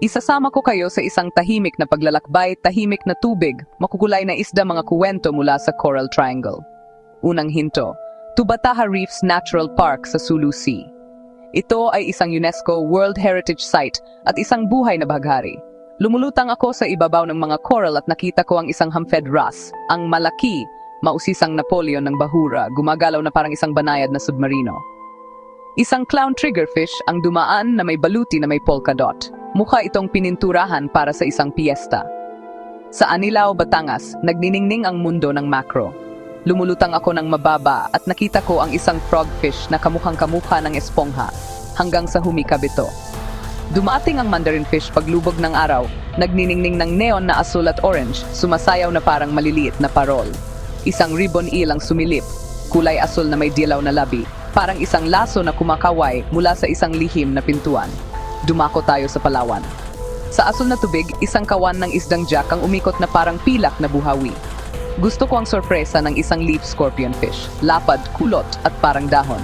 Isasama ko kayo sa isang tahimik na paglalakbay, tahimik na tubig, makukulay na isda mga kuwento mula sa Coral Triangle. Unang hinto, Tubataha Reefs Natural Park sa Sulu Sea. Ito ay isang UNESCO World Heritage Site at isang buhay na baghari. Lumulutang ako sa ibabaw ng mga coral at nakita ko ang isang Humphed Wrasse, ang malaki, mausisang Napoleon ng Bahura, gumagalaw na parang isang banayad na submarino. Isang clown triggerfish ang dumaan na may baluti na may polka dot. Mukha itong pininturahan para sa isang piyesta. Sa Anilao, Batangas, nagniningning ang mundo ng macro. Lumulutang ako ng mababa at nakita ko ang isang frogfish na kamukhang kamukha ng espongha hanggang sa humikab ito. Dumating ang mandarin fish paglubog ng araw, nagniningning ng neon na asul at orange, sumasayaw na parang maliliit na parol. Isang ribbon eel ang sumilip, kulay asul na may dilaw na labi, parang isang laso na kumakaway mula sa isang lihim na pintuan. Dumako tayo sa Palawan. Sa asul na tubig, isang kawan ng isdang jack ang umikot na parang pilak na buhawi. Gusto ko ang sorpresa ng isang leaf scorpion fish, lapad, kulot at parang dahon.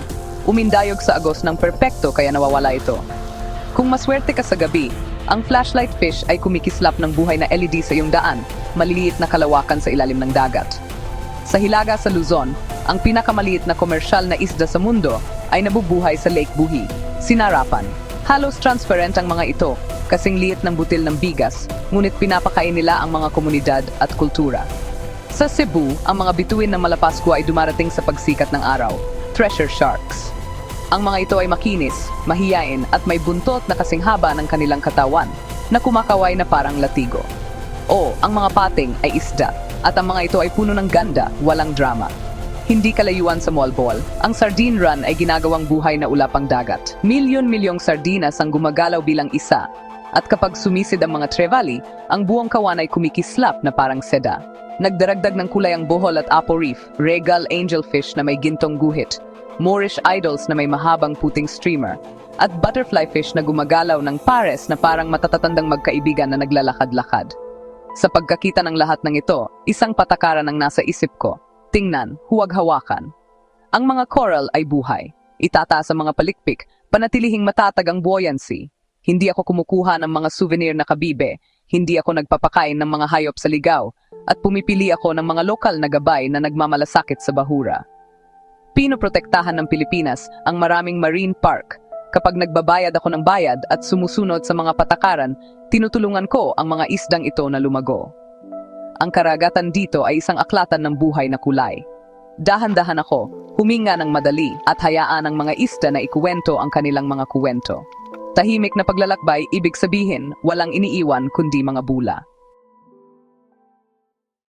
Umindayog sa agos ng perpekto kaya nawawala ito. Kung maswerte ka sa gabi, ang flashlight fish ay kumikislap ng buhay na LED sa iyong daan, maliliit na kalawakan sa ilalim ng dagat. Sa Hilaga sa Luzon, ang pinakamaliit na komersyal na isda sa mundo ay nabubuhay sa Lake Buhi, Sinarapan. Halos transparent ang mga ito, kasing liit ng butil ng bigas, ngunit pinapakain nila ang mga komunidad at kultura. Sa Cebu, ang mga bituin ng Malapascua ay dumarating sa pagsikat ng araw, treasure sharks. Ang mga ito ay makinis, mahiyain at may buntot na kasing haba ng kanilang katawan na kumakaway na parang latigo. O, ang mga pating ay isda at ang mga ito ay puno ng ganda, walang drama. Hindi kalayuan sa Molbol, ang sardine run ay ginagawang buhay na ulapang dagat. Milyon-milyong sardinas ang gumagalaw bilang isa. At kapag sumisid ang mga trevally, ang buong kawan ay kumikislap na parang seda. Nagdaragdag ng kulay ang bohol at apo reef, regal angelfish na may gintong guhit, Moorish idols na may mahabang puting streamer, at butterfly fish na gumagalaw ng pares na parang matatatandang magkaibigan na naglalakad-lakad. Sa pagkakita ng lahat ng ito, isang patakaran ang nasa isip ko. Tingnan, huwag hawakan. Ang mga coral ay buhay. Itataas ang mga palikpik, panatilihing matatag ang buoyancy. Hindi ako kumukuha ng mga souvenir na kabibe, hindi ako nagpapakain ng mga hayop sa ligaw, at pumipili ako ng mga lokal na gabay na nagmamalasakit sa bahura. Pinoprotektahan ng Pilipinas ang maraming marine park. Kapag nagbabayad ako ng bayad at sumusunod sa mga patakaran, tinutulungan ko ang mga isdang ito na lumago. Ang karagatan dito ay isang aklatan ng buhay na kulay. Dahan-dahan ako, huminga ng madali at hayaan ang mga isda na ikuwento ang kanilang mga kuwento. Tahimik na paglalakbay, ibig sabihin, walang iniiwan kundi mga bula.